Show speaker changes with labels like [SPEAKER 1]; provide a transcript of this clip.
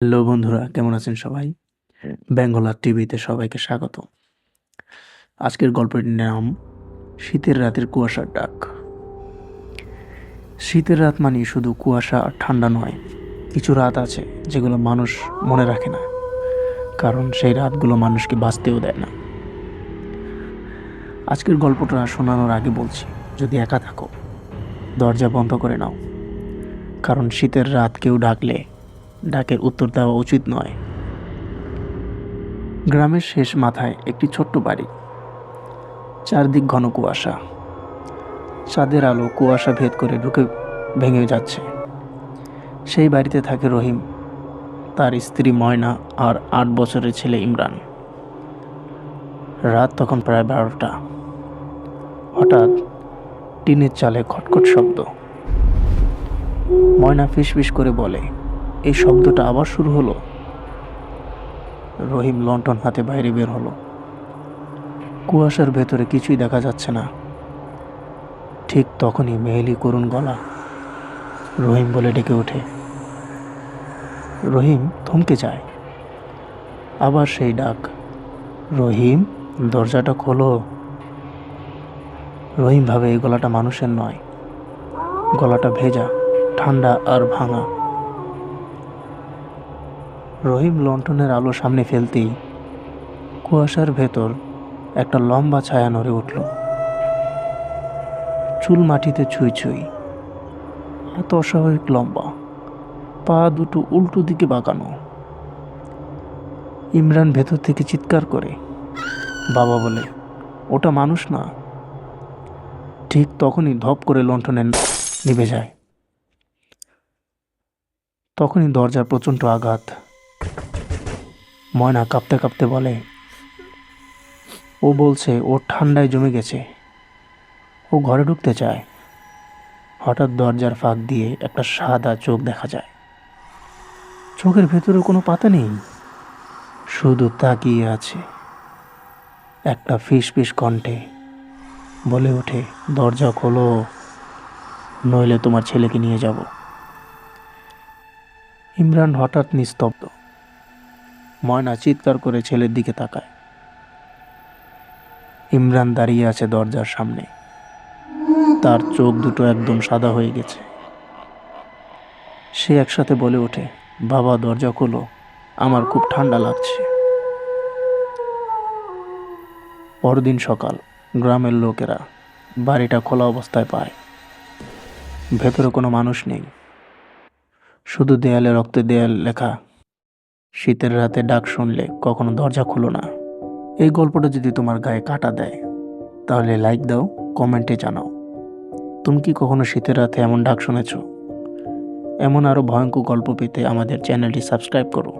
[SPEAKER 1] Hello বন্ধুরা কেমন আছেন সবাই? বেঙ্গলার টিভিতে সবাইকে স্বাগত। আজকের গল্পটির নাম শীতের রাতের কুয়াশার ডাক। শীতের রাত মানে শুধু কুয়াশা আর ঠান্ডা নয় কিছু রাত আছে যেগুলো মানুষ মনে রাখে না কারণ সেই রাতগুলো মানুষকে বাঁচতেও দেয় না। আজকের গল্পটা শোনানোর আগে বলছি যদি একা থাকো দরজা বন্ধ করে নাও কারণ শীতের রাত কেউ ডাকলে ডাকের উত্তর দেওয়া উচিত নয়। গ্রামের শেষ মাথায় একটি ছোট্ট বাড়ি। চারদিক ঘন কুয়াশা। চাঁদের আলো কুয়াশা ভেদ করে ঢুকে ভেঙে যাচ্ছে। সেই বাড়িতে থাকে রহিম, তার স্ত্রী ময়না আর আট বছরের ছেলে ইমরান। রাত তখন প্রায় বারোটা। হঠাৎ টিনের চালে খটখট শব্দ। ময়না ফিসফিস করে বলে এই শব্দটা আবার শুরু হলো। রহিম লন্ঠন হাতে বাইরে বের হলো। কুয়াশার ভেতরে কিছুই দেখা যাচ্ছে না। ঠিক তখনই মেহেলি করুণ গলা রহিম বলে ডেকে ওঠে। রহিম থমকে যায়। আবার সেই ডাক, রহিম, দরজাটা খোলো। রহিম ভাবে এই গলাটা মানুষের নয়। গলাটা ভেজা, ঠান্ডা আর ভাঙা। রহিম লন্ঠনের আলো সামনে ফেলতেই কুয়াশার ভেতর একটা লম্বা ছায়া নড়ে উঠল। চুল মাটিতে ছুঁই ছুঁই। এত অস্বাভাবিক লম্বা। পা দুটো উল্টো দিকে বাঁকানো। ইমরান ভেতর থেকে চিৎকার করে, বাবা, বলে, ওটা মানুষ না? ঠিক তখনই ধপ করে লণ্ঠনে নিভে যায়। তখনই দরজার প্রচণ্ড আঘাত ময়না কাঁপতে কাঁপতে বলে, ও বলছে ও ঠান্ডায় জমে গেছে। ও ঘরে ঢুকতে চায়। হঠাৎ দরজার ফাঁক দিয়ে একটা সাদা চোখ দেখা যায়। চোখের ভেতরে কোনো পাতা নেই, শুধু তাকিয়ে আছে। একটা ফিস ফিস কণ্ঠে বলে ওঠে, দরজা খোলো, নইলে তোমার ছেলেকে নিয়ে যাব। ইমরান হঠাৎ নিস্তব্ধ। ময়না চিৎকার করে ছেলের দিকে তাকায়। ইমরান দাঁড়িয়ে আছে দরজার সামনে। তার চোখ দুটো একদম সাদা হয়ে গেছে। সে একসাথে বলে ওঠে, বাবা, দরজা খোলো, আমার খুব ঠান্ডা লাগছে। পরদিন সকাল, গ্রামের লোকেরা বাড়িটা খোলা অবস্থায় পায়। ভেতরে কোনো মানুষ নেই। শুধু দেয়ালে রক্তে দেয়াল লেখা শীতের রাতে ডাক শুনলে কখনো দরজা খুলো না। এই গল্পটা যদি তোমার গায়ে কাটা দেয়, তাহলে লাইক দাও কমেন্টে জানাও। তুমি কি কখনো শীতের রাতে এমন ডাক শুনেছ? এমন আরও ভয়ঙ্কর গল্প পেতে আমাদের চ্যানেলটি সাবস্ক্রাইব করো।